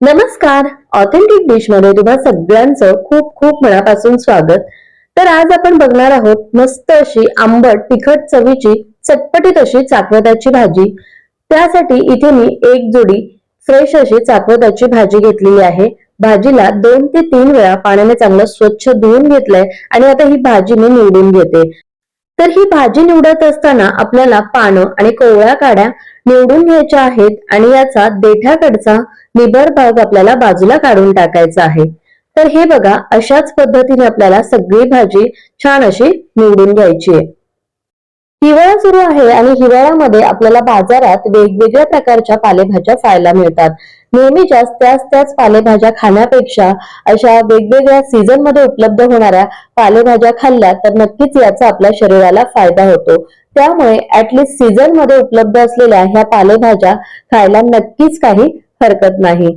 नमस्कार. ऑथेंटिक डिशमध्ये तुम्हा सगळ्यांचं खूप खूप मनापासून स्वागत. तर आज आपण बघणार आहोत मस्त अशी आंबट तिखट चवीची चटपटीत अशी चाकवताची भाजी. त्यासाठी इथे मी एक जोडी फ्रेश अशी चाकवताची भाजी घेतलेली आहे. भाजीला दोन ते तीन वेळा पाण्याने चांगलं स्वच्छ धुवून घेतलंय आणि आता ही भाजी मी निवडून घेते. तर ही भाजी निवडत असताना आपल्याला पानं आणि कोवळ्या काड्या निवडून घ्यायच्या आहेत आणि याचा देठाकडचा निबर भाग आपल्याला बाजूला काढून टाकायचा आहे. तर हे बघा अशाच पद्धतीने आपल्याला सगळी भाजी छान अशी निवडून घ्यायची आहे. हिवाळा सुरू आहे आणि हिवाळ्यामध्ये आपल्याला बाजारात वेगवेगळ्या प्रकारच्या पालेभाज्या खायला मिळतात. नेहमीच्याच त्याच त्याच पालेभाज्या खाण्यापेक्षा अशा वेगवेगळ्या सीझनमध्ये उपलब्ध होणाऱ्या पालेभाज्या खाल्ल्या तर नक्कीच याचा आपल्या शरीराला फायदा होतो. त्यामुळे ऍटलिस्ट सीझनमध्ये उपलब्ध असलेल्या ह्या पालेभाज्या खायला नक्कीच काही हरकत नाही.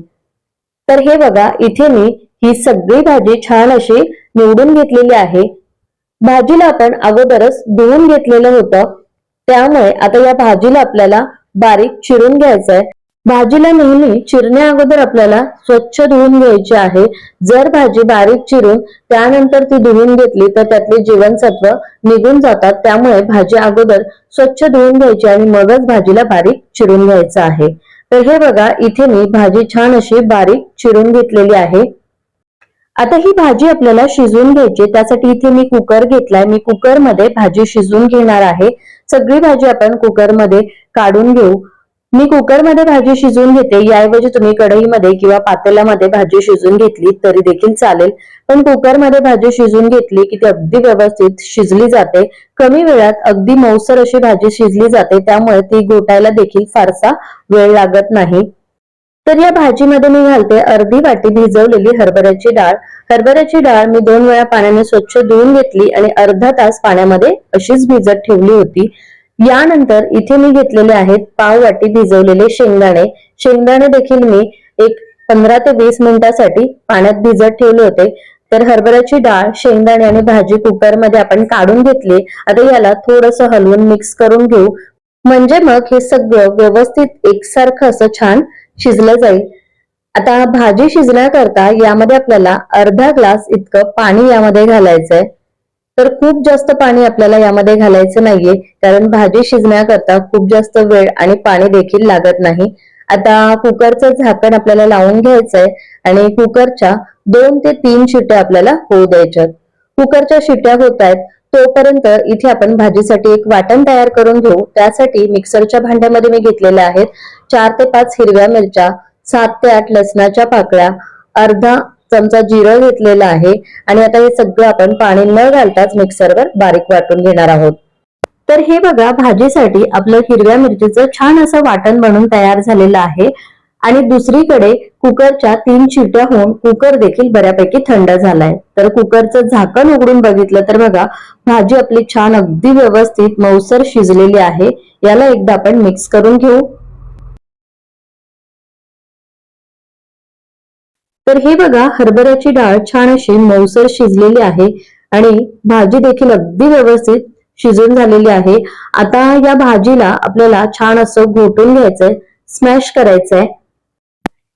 तर हे बघा इथे मी ही सगळी भाजी छान अशी निवडून घेतलेली आहे. भाजीला आपण अगोदरच धुवून घेतलेलं होतं. त्यामुळे आता या भाजीला आपल्याला बारीक चिरून घ्यायचंय. भाजीला नेहमी चिरण्या अगोदर आपल्याला स्वच्छ धुवून घ्यायची आहे. जर भाजी बारीक चिरून त्यानंतर ती धुवून घेतली तर त्यातले जीवनसत्व निघून जातात. त्यामुळे भाजी अगोदर स्वच्छ धुवून घ्यायची आणि मगच भाजीला बारीक चिरून घ्यायचं आहे. तर हे बघा इथे मी भाजी छान अशी बारीक चिरून घेतलेली आहे. आता ही भाजी आपल्याला शिजवून घ्यायची त्यासाठी इथे मी कुकर घेतलाय. मी कुकरमध्ये भाजी शिजवून घेणार आहे. सगळी भाजी आपण कुकरमध्ये काढून घेऊ. मी कुकरमध्ये भाजी शिजवून घेते. याऐवजी तुम्ही कढईमध्ये किंवा पातेल्यामध्ये भाजी शिजवून घेतली तरी देखील चालेल. पण कुकरमध्ये भाजी शिजवून घेतली की ती अगदी व्यवस्थित शिजली जाते. कमी वेळात अगदी मौसर अशी भाजी शिजली जाते. त्यामुळे ती घोटायला देखील फारसा वेळ लागत नाही. तर या भाजीमध्ये मी घालते अर्धी वाटी भिजवलेली हरभऱ्याची डाळ. हरभऱ्याची डाळ मी दोन वेळा पाण्याने स्वच्छ धुवून घेतली आणि अर्धा तास पाण्यामध्ये अशीच भिजत ठेवली होती. यानंतर इथे मी घेतलेले आहेत पाव वाटी भिजवलेले शेंगदाणे. शेंगदाणे देखील मी एक पंधरा ते वीस मिनिटासाठी पाण्यात भिजत ठेवले होते. तर हरभऱ्याची डाळ शेंगदाणे आणि भाजी कुकरमध्ये आपण काढून घेतली. आता याला थोडस हलवून मिक्स करून घेऊ. म्हणजे मग हे सगळं व्यवस्थित एकसारखं असं छान शिजलं जाईल. आता भाजी शिजण्याकरता यामध्ये आपल्याला अर्धा ग्लास इतकं पाणी यामध्ये घालायचंय. तर खूप जास्त पाणी आपल्याला यामध्ये घालायचं नाहीये कारण भाजी शिजण्याकरता खूप जास्त वेळ आणि पाणी देखील लागत नाही. आता कुकरचं झाकण आपल्याला लावून घ्यायचंय आणि कुकरच्या दोन ते तीन शिट्या आपल्याला होऊ द्यायच्यात. कुकरच्या शिट्या होत आहेत तोपर्यंत इथे आपण भाजीसाठी एक वाटण तयार करून घेऊ. त्यासाठी मिक्सरच्या भांड्यामध्ये मी घेतलेल्या आहेत चार ते पाच हिरव्या मिरच्या सात ते आठ लसणाच्या पाकळ्या अर्धा चमचा जिरं घेतलेला आहे आणि आता हे सगळं आपण पाणी न घालताच मिक्सरवर बारीक वाटून घेणार आहोत. तर हे बघा भाजीसाठी आपलं हिरव्या मिरचीचं छान असं वाटण बनून तयार झालेलं आहे. आणि दुसरीकडे कुकरच्या तीन शिट्या होऊन कुकर देखील बऱ्यापैकी थंड झालाय. तर कुकरचं झाकण उघडून बघितलं तर बघा भाजी आपली छान अगदी व्यवस्थित मौसर शिजलेली आहे. याला एकदा आपण मिक्स करून घेऊ. तर हे बघा हरभऱ्याची डाळ छान अशी मौसर शिजलेली आहे आणि भाजी देखील अगदी व्यवस्थित शिजून झालेली आहे. आता या भाजीला आपल्याला छान असं घोटून घ्यायचंय स्मॅश करायचंय.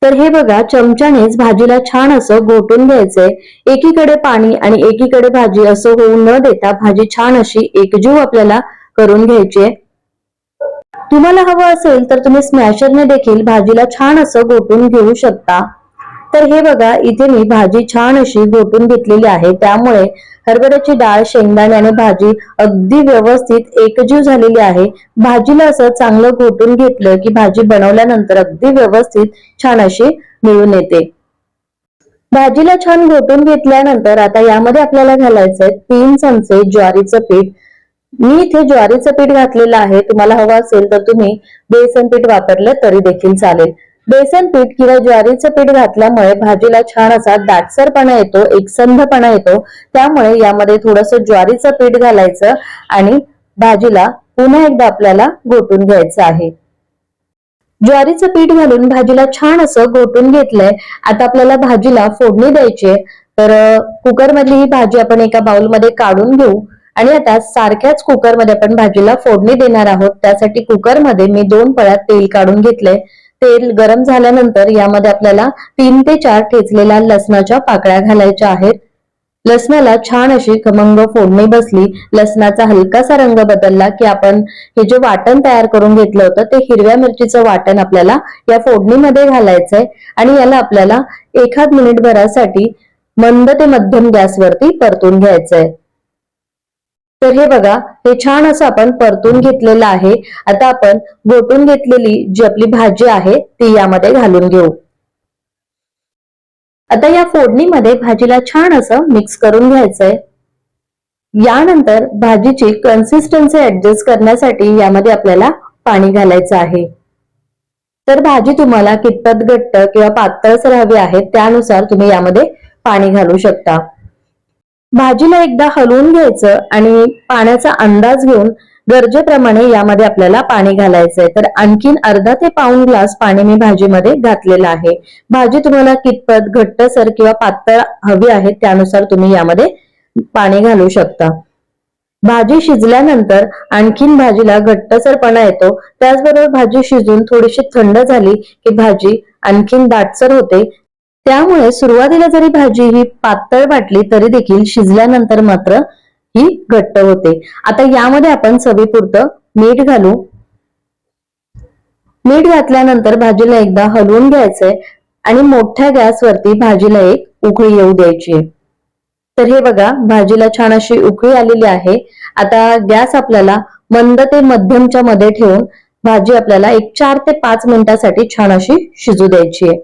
तर हे बघा चमच्यानेच भाजीला छान असं घोटून घ्यायचंय. एकीकडे पाणी आणि एकीकडे भाजी असं होऊ न देता भाजी छान अशी एकजीव आपल्याला करून घ्यायची आहे तुम्हाला हवं असेल तर तुम्ही स्मॅशरने देखील भाजीला छान असं घोटून घेऊ शकता. तर हे बघा इथे मी भाजी छान अशी घोटून घेतलेली आहे. त्यामुळे हरभऱ्याची डाळ शेंगदाणे आणि भाजी अगदी व्यवस्थित एकजीव झालेली आहे. भाजीला असं चांगलं घोटून घेतलं की भाजी बनवल्यानंतर अगदी व्यवस्थित छान अशी मिळून येते. भाजीला छान घोटून घेतल्यानंतर आता यामध्ये आपल्याला घालायचंय तीन चमचे ज्वारीचं पीठ. मी इथे ज्वारीचं पीठ घातलेलं आहे. तुम्हाला हवं असेल तर तुम्ही बेसन पीठ वापरलं तरी देखील चालेल. बेसन पीठ किंवा ज्वारीचं पीठ घातल्यामुळे भाजीला छान असा दाटसरपणा येतो एकसंधपणा येतो. त्यामुळे यामध्ये थोडस ज्वारीचं पीठ घालायचं आणि भाजीला पुन्हा एकदा आपल्याला घोटून घ्यायचं आहे. ज्वारीचं पीठ घालून भाजीला छान असं घोटून घेतलंय. आता आपल्याला भाजीला फोडणी द्यायची तर कुकरमधली ही भाजी आपण एका बाउलमध्ये काढून घेऊ. आणि आता सारख्याच कुकरमध्ये आपण भाजीला फोडणी देणार आहोत. त्यासाठी कुकरमध्ये मी दोन पळ्यात तेल काढून घेतलंय. तेल गरम झाल्यानंतर यामध्ये आपल्याला तीन ते चार ठेचलेल्या लसणाच्या पाकळ्या घालायच्या आहेत. लसणाला छान अशी खमंग फोडणी बसली. लसणाचा हलकासा रंग बदलला की आपण हे जे वाटण तयार करून घेतलं होतं ते हिरव्या मिरचीचं वाटण आपल्याला या फोडणीमध्ये घालायचंय. आणि याला आपल्याला एखाद मिनिट भरासाठी मंद ते मध्यम गॅसवरती परतून घ्यायचंय. तर हे बघा हे छान असं आपण परतून घेतलेलं आहे. आता आपण गोटून घेतलेली जी आपली भाजी आहे ती यामध्ये घालून घेऊ. आता या फोडणीमध्ये भाजीला छान असं मिक्स करून घ्यायचंय. यानंतर भाजीची कन्सिस्टन्सी ऍडजस्ट करण्यासाठी यामध्ये आपल्याला पाणी घालायचं आहे. तर भाजी तुम्हाला कितपत घट्ट किंवा पातळसर हवी आहे त्यानुसार तुम्ही यामध्ये पाणी घालू शकता. भाजीला एकदा हलवून घ्यायचं आणि पाण्याचा अंदाज घेऊन गरजेप्रमाणे यामध्ये आपल्याला पाणी घालायचंय. तर आणखीन अर्धा ते पाऊन ग्लास पाणी मी भाजीमध्ये घातलेलं आहे. भाजी तुम्हाला कितपत घट्टसर किंवा पातळ हवी आहे त्यानुसार तुम्ही यामध्ये पाणी घालू शकता. भाजी शिजल्यानंतर आणखीन भाजीला घट्टसरपणा येतो. त्याचबरोबर भाजी शिजून थोडीशी थंड झाली की भाजी आणखीन दाटसर होते. त्यामुळे सुरुवातीला जरी भाजी ही पातळ वाटली तरी देखील शिजल्यानंतर मात्र ही घट्ट होते. आता यामध्ये आपण चवीपुरतं मीठ घालू. मीठ घातल्यानंतर भाजीला एकदा हलवून घ्यायचंय आणि मोठ्या गॅसवरती भाजीला एक उकळी येऊ द्यायची. तर हे बघा भाजीला छान अशी उकळी आलेली आहे. आता गॅस आपल्याला मंद ते मध्यमच्या मध्ये ठेवून भाजी आपल्याला एक चार ते पाच मिनिटासाठी छान अशी शिजू द्यायची आहे.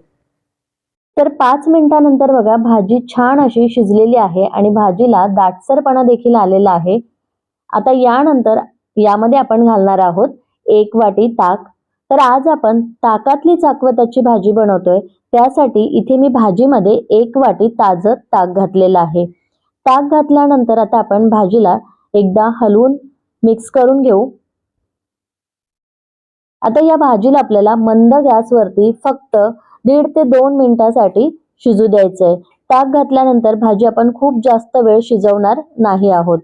तर पाच मिनिटानंतर बघा भाजी छान अशी शिजलेली आहे आणि भाजीला दाटसरपणा देखील आलेला आहे. आता यानंतर यामध्ये आपण घालणार आहोत एक वाटी ताक. तर आज आपण ताकातली चाकवताची भाजी बनवतोय. त्यासाठी इथे मी भाजीमध्ये एक वाटी ताजं ताक घातलेलं आहे. ताक घातल्यानंतर आता आपण भाजीला एकदा हलवून मिक्स करून घेऊ. आता या भाजीला आपल्याला मंद गॅसवरती फक्त दीड ते दोन मिनिटासाठी शिजू द्यायचंय. ताक घातल्यानंतर भाजी आपण खूप जास्त वेळ शिजवणार नाही आहोत.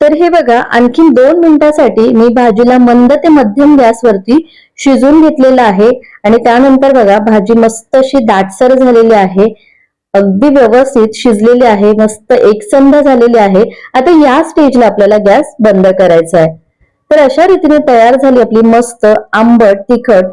तर हे बघा आणखी दोन मिनिटासाठी मी भाजीला मंद ते मध्यम गॅसवरती शिजून घेतलेलं आहे. आणि त्यानंतर बघा भाजी मस्त अशी दाटसर झालेली आहे. अगदी व्यवस्थित शिजलेली आहे. मस्त एकसंध झालेली आहे. आता या स्टेजला आपल्याला गॅस बंद करायचा आहे तर अशा रीतीने तयार झाली आपली मस्त आंबट तिखट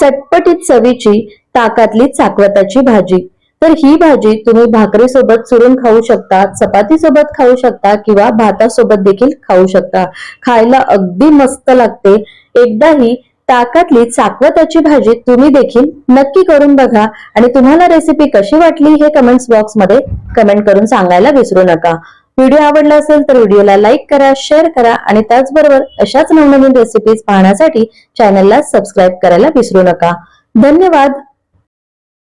चटपटीत चवीची ताकातली चाकवताची भाजी. तर ही भाजी तुम्ही भाकरीसोबत चुरून खाऊ शकता चपाती सोबत खाऊ शकता किंवा भातासोबत देखील खाऊ शकता. खायला अगदी मस्त लागते. एकदा ही ताकातली चाकवताची भाजी तुम्ही देखील नक्की करून बघा आणि तुम्हाला रेसिपी कशी वाटली हे कमेंट्स बॉक्समध्ये कमेंट करून सांगायला विसरू नका. व्हिडिओ आवडला असेल तर व्हिडिओला लाईक करा शेअर करा आणि त्याचबरोबर अशाच नवनवीन रेसिपीज पाहण्यासाठी चॅनलला सबस्क्राईब करायला विसरू नका. धन्यवाद.